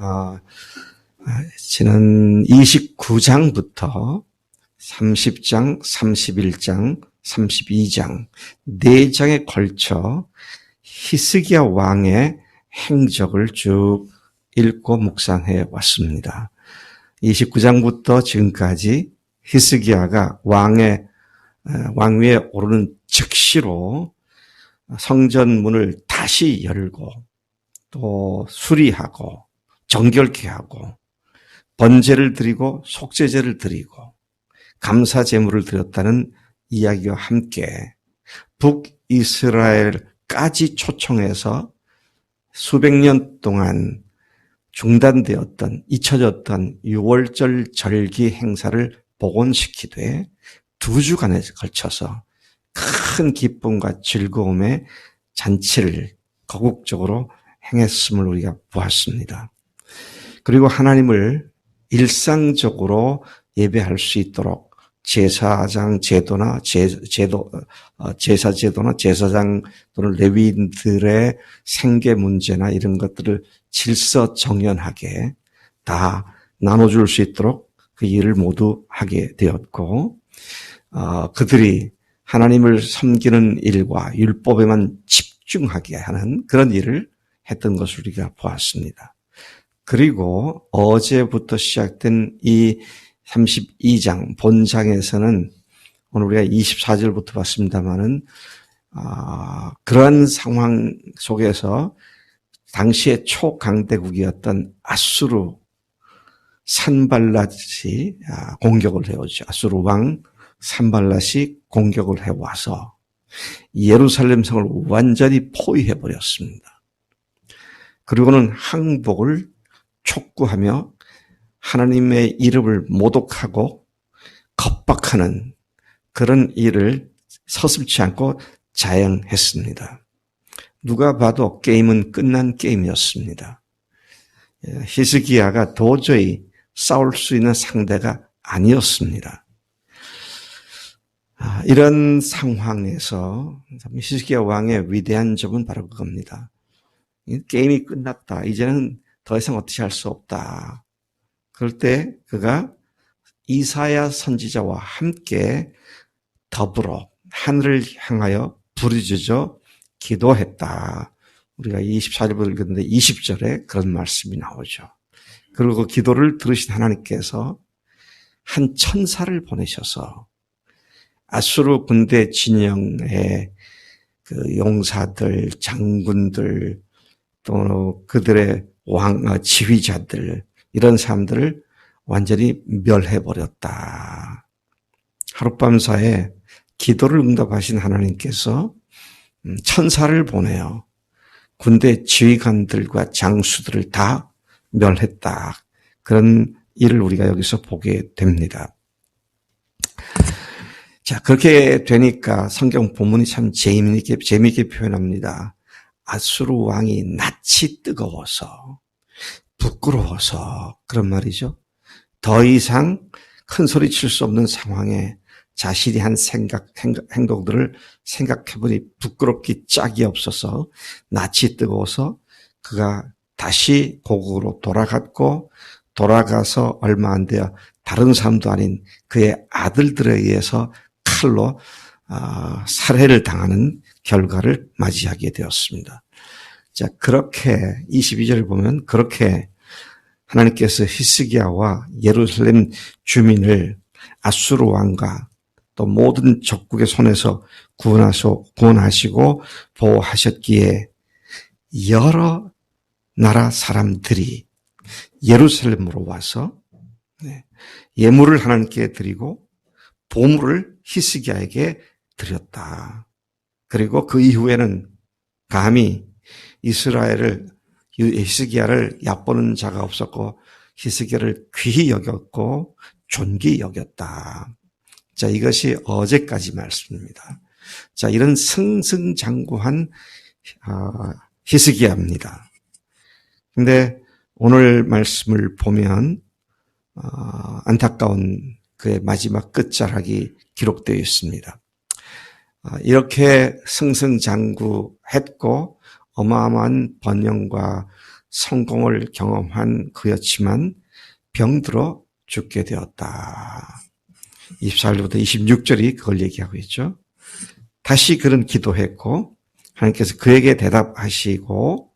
어, 지난 29장부터 30장, 31장, 32장, 4장에 걸쳐 히스기야 왕의 행적을 쭉 읽고 묵상해 왔습니다. 29장부터 지금까지 히스기야가 왕의 왕위에 오르는 즉시로 성전 문을 다시 열고 또 수리하고 정결케 하고 번제를 드리고 속죄제를 드리고 감사 제물을 드렸다는 이야기와 함께 북이스라엘까지 초청해서 수백 년 동안 중단되었던 잊혀졌던 6월절 절기 행사를 복원시키되 두 주간에 걸쳐서 큰 기쁨과 즐거움의 잔치를 거국적으로 행했음을 우리가 보았습니다. 그리고 하나님을 일상적으로 예배할 수 있도록 제사장 제도나 제, 제도 어, 제사 제도나 제사장 또는 레위인들의 생계 문제나 이런 것들을 질서 정연하게 다 나눠줄 수 있도록 그 일을 모두 하게 되었고 어, 그들이 하나님을 섬기는 일과 율법에만 집중하게 하는 그런 일을 했던 것을 우리가 보았습니다. 그리고 어제부터 시작된 이 32장 본장에서는 오늘 우리가 24절부터 봤습니다만은 아, 그러한 상황 속에서 당시의 초강대국이었던 아수르 산발랏이 아, 공격을 해오죠. 아수르 왕 산발랏이 공격을 해와서 예루살렘 성을 완전히 포위해 버렸습니다. 그리고는 항복을 촉구하며 하나님의 이름을 모독하고 겁박하는 그런 일을 서슴치 않고 자행했습니다. 누가 봐도 게임은 끝난 게임이었습니다. 예, 히스기야가 도저히 싸울 수 있는 상대가 아니었습니다. 아, 이런 상황에서 히스기야 왕의 위대한 점은 바로 그겁니다. 게임이 끝났다. 이제는 더 이상 어떻게 할 수 없다. 그럴 때 그가 이사야 선지자와 함께 더불어 하늘을 향하여 부르짖어 기도했다. 우리가 24절부터 읽었는데 20절에 그런 말씀이 나오죠. 그리고 그 기도를 들으신 하나님께서 한 천사를 보내셔서 아수르 군대 진영의 그 용사들, 장군들, 또 그들의 왕, 어, 지휘자들, 이런 사람들을 완전히 멸해버렸다. 하룻밤 사이에 기도를 응답하신 하나님께서 음, 천사를 보내어 군대 지휘관들과 장수들을 다 멸했다. 그런 일을 우리가 여기서 보게 됩니다. 자, 그렇게 되니까 성경 본문이 참 재미있게, 재미있게 표현합니다. 아수르 왕이 낯이 뜨거워서, 부끄러워서, 그런 말이죠. 더 이상 큰 소리 칠 수 없는 상황에 자신이 한 생각, 행동들을 생각해보니 부끄럽기 짝이 없어서 낯이 뜨거워서 그가 다시 고국으로 돌아갔고 돌아가서 얼마 안 되어 다른 사람도 아닌 그의 아들들에 의해서 칼로 어, 살해를 당하는 결과를 맞이하게 되었습니다. 자, 그렇게 22절을 보면 그렇게 하나님께서 히스기야와 예루살렘 주민을 아수르 왕과 또 모든 적국의 손에서 구원하소, 구원하시고 보호하셨기에 여러 나라 사람들이 예루살렘으로 와서 네, 예물을 하나님께 드리고 보물을 히스기야에게 드렸다. 그리고 그 이후에는 감히 이스라엘을 히스기야를 얕보는 자가 없었고 히스기야를 귀히 여겼고 존귀 여겼다. 자, 이것이 어제까지 말씀입니다. 자, 이런 승승장구한 아, 히스기야입니다. 근데 오늘 말씀을 보면 어, 안타까운 그의 마지막 끝자락이 기록되어 있습니다. 아, 이렇게 승승장구했고 어마어마한 번영과 성공을 경험한 그였지만 병들어 죽게 되었다. 24절부터 26절이 그걸 얘기하고 있죠. 다시 그런 기도했고 하나님께서 그에게 대답하시고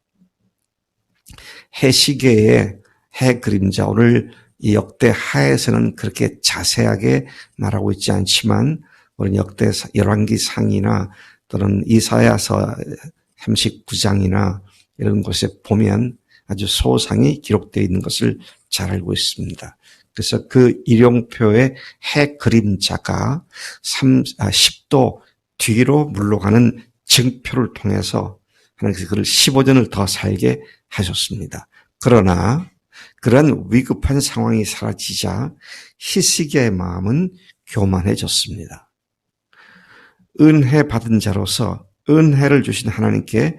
해시계의 해 그림자 오늘 이 역대 하에서는 그렇게 자세하게 말하고 있지 않지만 우리 역대 열왕기 상이나 또는 이사야서 39장이나 이런 곳에 보면 아주 소상히 기록되어 있는 것을 잘 알고 있습니다. 그래서 그 일용표의 해 그림자가 3, 아, 10도 뒤로 물러가는 증표를 통해서 하나님께서 그를 15년을 더 살게 하셨습니다. 그러나 그런 위급한 상황이 사라지자 히스기야의 마음은 교만해졌습니다. 은혜 받은 자로서 은혜를 주신 하나님께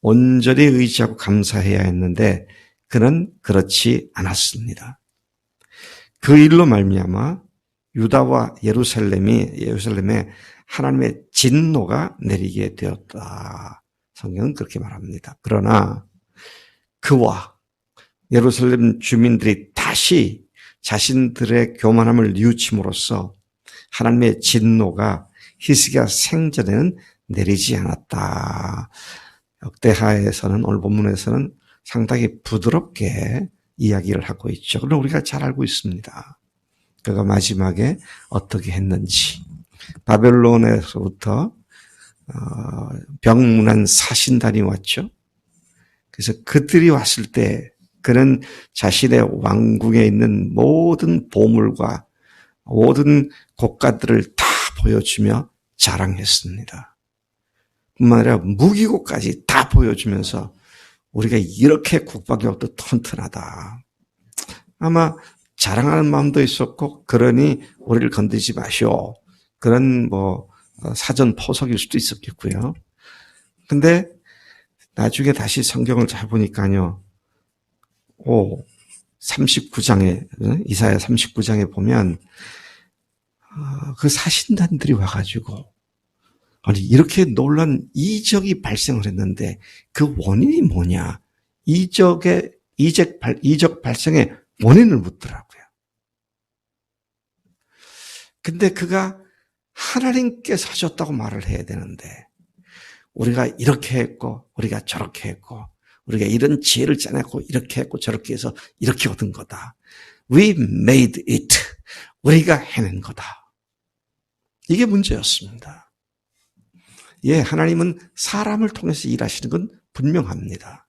온전히 의지하고 감사해야 했는데 그는 그렇지 않았습니다. 그 일로 말미암아 유다와 예루살렘이 예루살렘에 하나님의 진노가 내리게 되었다. 성경은 그렇게 말합니다. 그러나 그와 예루살렘 주민들이 다시 자신들의 교만함을 뉘우침으로써 하나님의 진노가 히스기야 생전에는 내리지 않았다. 역대하에서는 오늘 본문에서는 상당히 부드럽게 이야기를 하고 있죠. 그럼 우리가 잘 알고 있습니다. 그가 마지막에 어떻게 했는지 바벨론에서부터 어, 병문안 사신단이 왔죠. 그래서 그들이 왔을 때 그는 자신의 왕궁에 있는 모든 보물과 모든 고가들을 다 보여주며 자랑했습니다. 뿐만 아니라 무기고까지 다 보여주면서 우리가 이렇게 국박이 없도 튼튼하다. 아마 자랑하는 마음도 있었고 그러니 우리를 건드지 마시오. 그런 뭐 어, 사전 포석일 수도 있었겠고요. 근데 나중에 다시 성경을 잘 보니까요. 오, 39장에, 이사야 39장에 보면, 어, 그 사신단들이 와가지고, 아니, 이렇게 놀란 이적이 발생을 했는데, 그 원인이 뭐냐? 이적의, 이적, 발, 이적 발생의 원인을 묻더라고요. 근데 그가 하나님께서 하셨다고 말을 해야 되는데, 우리가 이렇게 했고, 우리가 저렇게 했고, 우리가 이런 지혜를 짜내고 이렇게 했고 저렇게 해서 이렇게 얻은 거다. We made it. 우리가 해낸 거다. 이게 문제였습니다. 예, 하나님은 사람을 통해서 일하시는 건 분명합니다.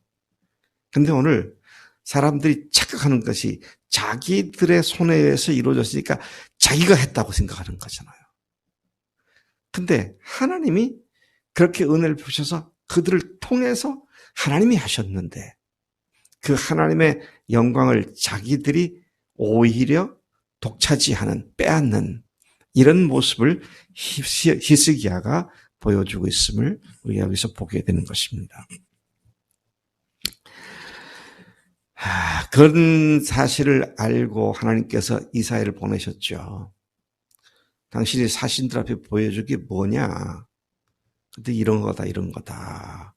근데 오늘 사람들이 착각하는 것이 자기들의 손에 의해서 이루어졌으니까 자기가 했다고 생각하는 거잖아요. 근데 하나님이 그렇게 은혜를 주셔서 그들을 통해서 하나님이 하셨는데 그 하나님의 영광을 자기들이 오히려 독차지하는 빼앗는 이런 모습을 히스기야가 보여주고 있음을 우리가 여기서 보게 되는 것입니다. 그런 사실을 알고 하나님께서 이사야를 보내셨죠. 당신이 사신들 앞에 보여주기 뭐냐? 근데 이런 거다, 이런 거다.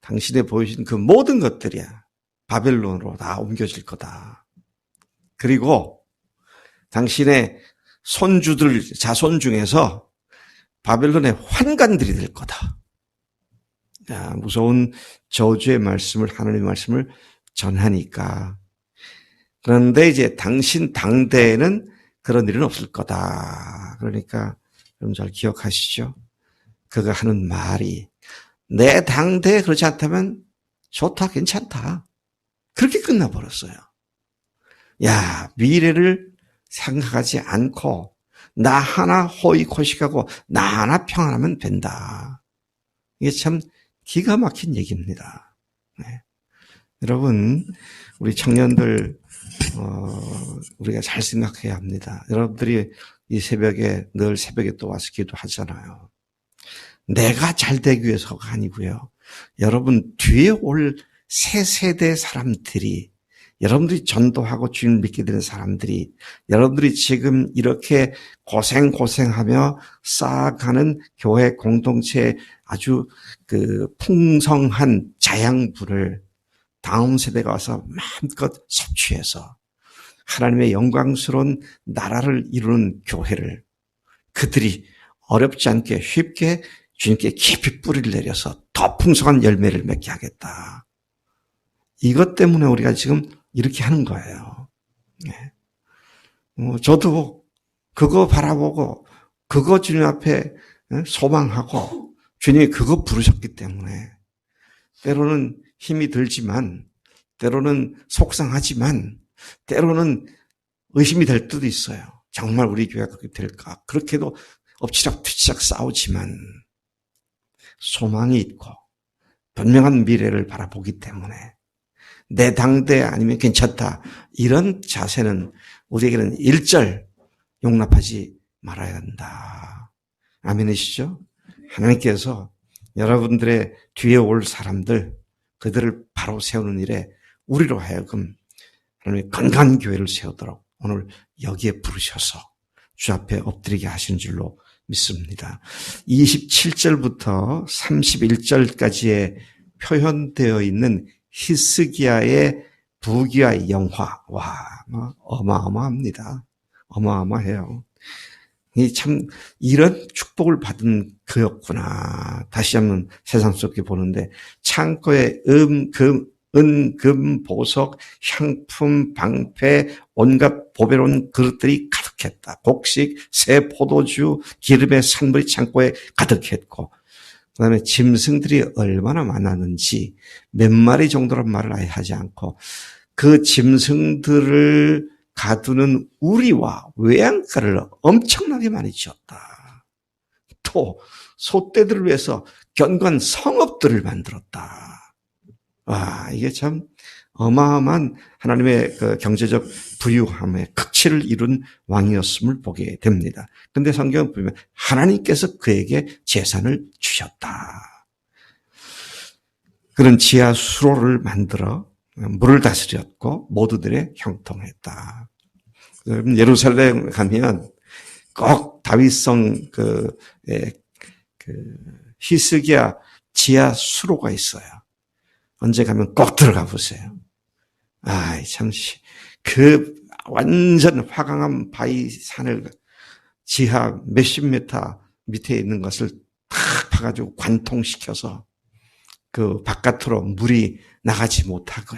당신의 보여진 그 모든 것들이야. 바벨론으로 다 옮겨질 거다. 그리고 당신의 손주들, 자손 중에서 바벨론의 환관들이 될 거다. 야, 무서운 저주의 말씀을, 하나님의 말씀을 전하니까. 그런데 이제 당신 당대에는 그런 일은 없을 거다. 그러니까 여러분 잘 기억하시죠? 그가 하는 말이 내 당대에 그렇지 않다면 좋다, 괜찮다. 그렇게 끝나버렸어요. 야, 미래를 생각하지 않고 나 하나 호의코식하고 나 하나 평안하면 된다. 이게 참 기가 막힌 얘기입니다. 네. 여러분, 우리 청년들, 어, 우리가 잘 생각해야 합니다. 여러분들이 이 새벽에, 늘 새벽에 또 와서 기도하잖아요. 내가 잘 되기 위해서가 아니고요. 여러분 뒤에 올 새 세대 사람들이 여러분들이 전도하고 주님 믿게 되는 사람들이 여러분들이 지금 이렇게 고생 고생하며 쌓아가는 교회 공동체 아주 그 풍성한 자양분을 다음 세대가 와서 마음껏 섭취해서 하나님의 영광스러운 나라를 이루는 교회를 그들이 어렵지 않게 쉽게 주님께 깊이 뿌리를 내려서 더 풍성한 열매를 맺게 하겠다. 이것 때문에 우리가 지금 이렇게 하는 거예요. 네. 어, 저도 그거 바라보고 그거 주님 앞에 소망하고 주님이 그거 부르셨기 때문에 때로는 힘이 들지만 때로는 속상하지만 때로는 의심이 될 때도 있어요. 정말 우리 교회가 그렇게 될까? 그렇게도 엎치락 뒤치락 싸우지만 소망이 있고 분명한 미래를 바라보기 때문에 내 당대 아니면 괜찮다 이런 자세는 우리에게는 일절 용납하지 말아야 한다. 아멘이시죠? 하나님께서 여러분들의 뒤에 올 사람들 그들을 바로 세우는 일에 우리로 하여금 하나님의 건강한 교회를 세우도록 오늘 여기에 부르셔서 주 앞에 엎드리게 하신 줄로 믿습니다. 27절부터 31절까지에 표현되어 있는 히스기야의 부귀와 영화, 와, 뭐 어마어마합니다. 어마어마해요. 이 참, 이런 축복을 받은 그였구나. 다시 한번 세상 속에 보는데, 창고에 음, 금, 은, 금, 보석, 향품, 방패, 온갖 보배로운 그릇들이 가득했다. 곡식, 새 포도주, 기름의 산물이 창고에 가득했고, 그 다음에 짐승들이 얼마나 많았는지 몇 마리 정도란 말을 아예 하지 않고, 그 짐승들을 가두는 우리와 외양가를 엄청나게 많이 지었다. 또, 소떼들을 위해서 견관 성읍들을 만들었다. 와, 이게 참 어마어마한 하나님의 그 경제적 부유함의 극치를 이룬 왕이었음을 보게 됩니다. 근데 성경을 보면 하나님께서 그에게 재산을 주셨다. 그런 지하 수로를 만들어 물을 다스렸고 모두들의 형통했다. 예루살렘 가면 꼭 다윗성 그, 예, 그 히스기야 지하 수로가 있어요. 언제 가면 꼭 들어가 보세요. 아, 참, 그 완전 화강암 바위 산을 지하 몇십 미터 밑에 있는 것을 탁 파가지고 관통시켜서 그 바깥으로 물이 나가지 못하고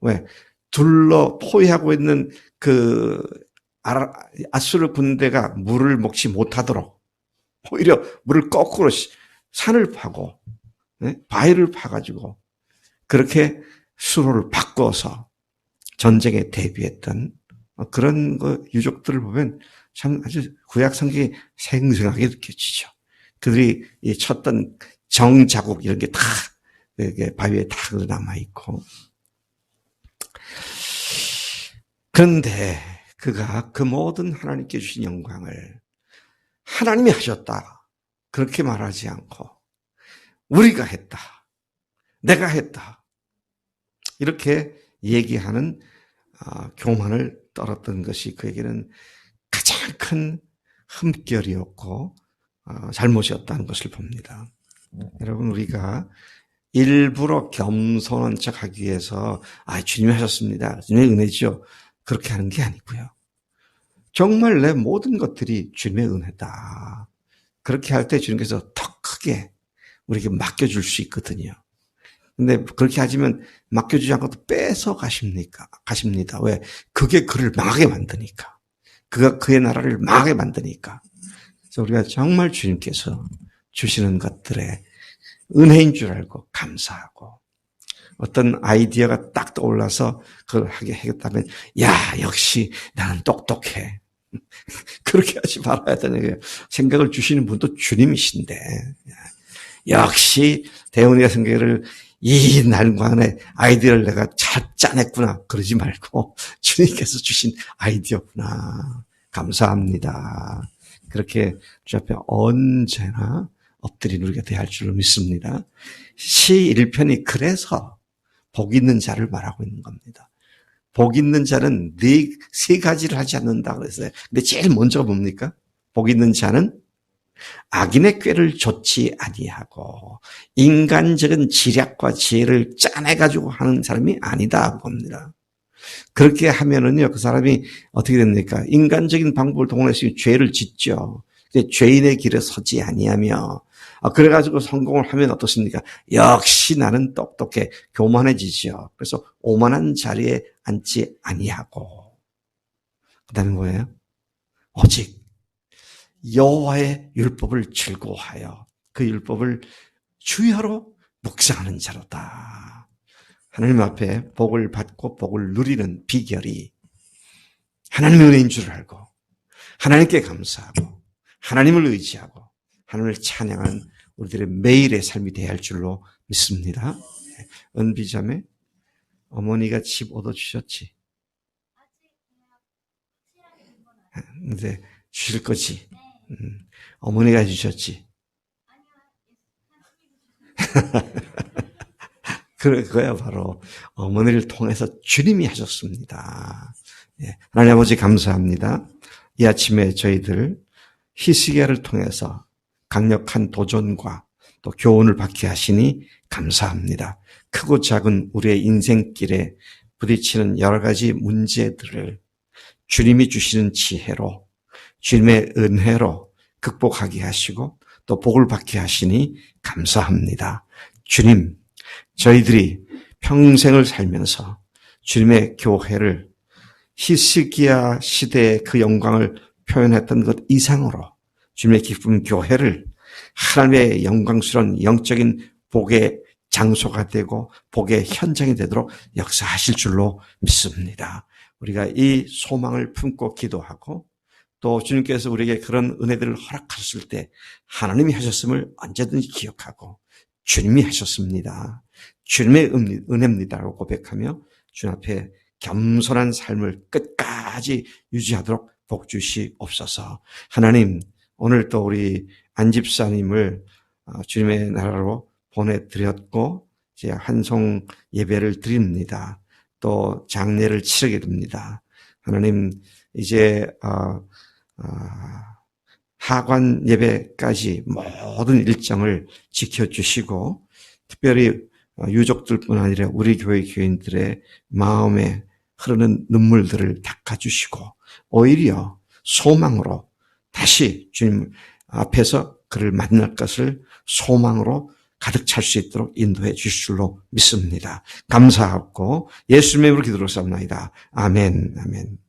왜? 둘러 포위하고 있는 그 아수르 군대가 물을 먹지 못하도록 오히려 물을 거꾸로 산을 파고 네? 바위를 파가지고 그렇게 수로를 바꿔서 전쟁에 대비했던 그런 그 유족들을 보면 참 아주 구약 성경이 생생하게 느껴지죠. 그들이 쳤던 정자국 이런 게다 바위에 다 남아 있고. 그런데 그가 그 모든 하나님께 주신 영광을 하나님이 하셨다. 그렇게 말하지 않고 우리가 했다. 내가 했다. 이렇게 얘기하는 아, 교만을 떨었던 것이 그에게는 가장 큰 흠결이었고 아, 잘못이었다는 것을 봅니다. 여러분 우리가 일부러 겸손한 척하기 위해서 아 주님이 하셨습니다. 주님의 은혜죠. 그렇게 하는 게 아니고요. 정말 내 모든 것들이 주님의 은혜다. 그렇게 할 때 주님께서 더 크게 우리에게 맡겨줄 수 있거든요. 근데 그렇게 하시면 맡겨주지 않고 또 뺏어 가십니까? 가십니다. 왜? 그게 그를 망하게 만드니까. 그가 그의 나라를 망하게 만드니까. 그래서 우리가 정말 주님께서 주시는 것들에 은혜인 줄 알고 감사하고 어떤 아이디어가 딱 떠올라서 그걸 하게 하겠다면 야 역시 나는 똑똑해 그렇게 하지 말아야 되는 거예요 생각을 주시는 분도 주님이신데 역시 대원이가 생각을 이 날만에 아이디어를 내가 잘 짜냈구나. 그러지 말고 주님께서 주신 아이디어구나. 감사합니다. 그렇게 주 앞에 언제나 엎드린 우리가 대할 줄로 믿습니다. 시 1편이 그래서 복 있는 자를 말하고 있는 겁니다. 복 있는 자는 네, 세 가지를 하지 않는다 그랬어요. 근데 제일 먼저 뭡니까? 복 있는 자는 악인의 꾀를 좋지 아니하고 인간적인 지략과 지혜를 짜내 가지고 하는 사람이 아니다 봅니다. 그렇게 하면은요 그 사람이 어떻게 됩니까? 인간적인 방법을 동원해서 죄를 짓죠. 죄인의 길에 서지 아니하며 아, 그래가지고 성공을 하면 어떻습니까? 역시 나는 똑똑해 교만해지죠. 그래서 오만한 자리에 앉지 아니하고 그다음에 뭐예요? 오직 여호와의 율법을 즐거워하여 그 율법을 주야로 묵상하는 자로다. 하나님 앞에 복을 받고 복을 누리는 비결이 하나님의 은혜인 줄 알고 하나님께 감사하고 하나님을 의지하고 하나님을 찬양하는 우리들의 매일의 삶이 되어야 할 줄로 믿습니다. 은비자매 어머니가 집 얻어주셨지. 근데 주실 거지. 음, 어머니가 주셨지. 그거야 바로 어머니를 통해서 주님이 하셨습니다. 예, 하나님 아버지 감사합니다. 이 아침에 저희들 히스기야를 통해서 강력한 도전과 또 교훈을 받게 하시니 감사합니다. 크고 작은 우리의 인생길에 부딪히는 여러 가지 문제들을 주님이 주시는 지혜로 주님의 은혜로 극복하게 하시고 또 복을 받게 하시니 감사합니다. 주님, 저희들이 평생을 살면서 주님의 교회를 히스기야 시대의 그 영광을 표현했던 것 이상으로 주님의 기쁨 교회를 하나님의 영광스러운 영적인 복의 장소가 되고 복의 현장이 되도록 역사하실 줄로 믿습니다. 우리가 이 소망을 품고 기도하고 또 주님께서 우리에게 그런 은혜들을 허락하셨을 때 하나님이 하셨음을 언제든지 기억하고 주님이 하셨습니다. 주님의 은혜입니다라고 고백하며 주님 앞에 겸손한 삶을 끝까지 유지하도록 복 주시옵소서. 하나님 오늘 또 우리 안집사님을 어, 주님의 나라로 보내드렸고 이제 한송 예배를 드립니다. 또 장례를 치르게 됩니다. 하나님 이제 어, 어, 하관 예배까지 모든 일정을 지켜주시고 특별히 유족들뿐 아니라 우리 교회 교인들의 마음에 흐르는 눈물들을 닦아주시고 오히려 소망으로 다시 주님 앞에서 그를 만날 것을 소망으로 가득 찰 수 있도록 인도해 주실 줄로 믿습니다. 감사하고 예수님의 이름으로 기도로 쌉나이다. 아멘, 아멘.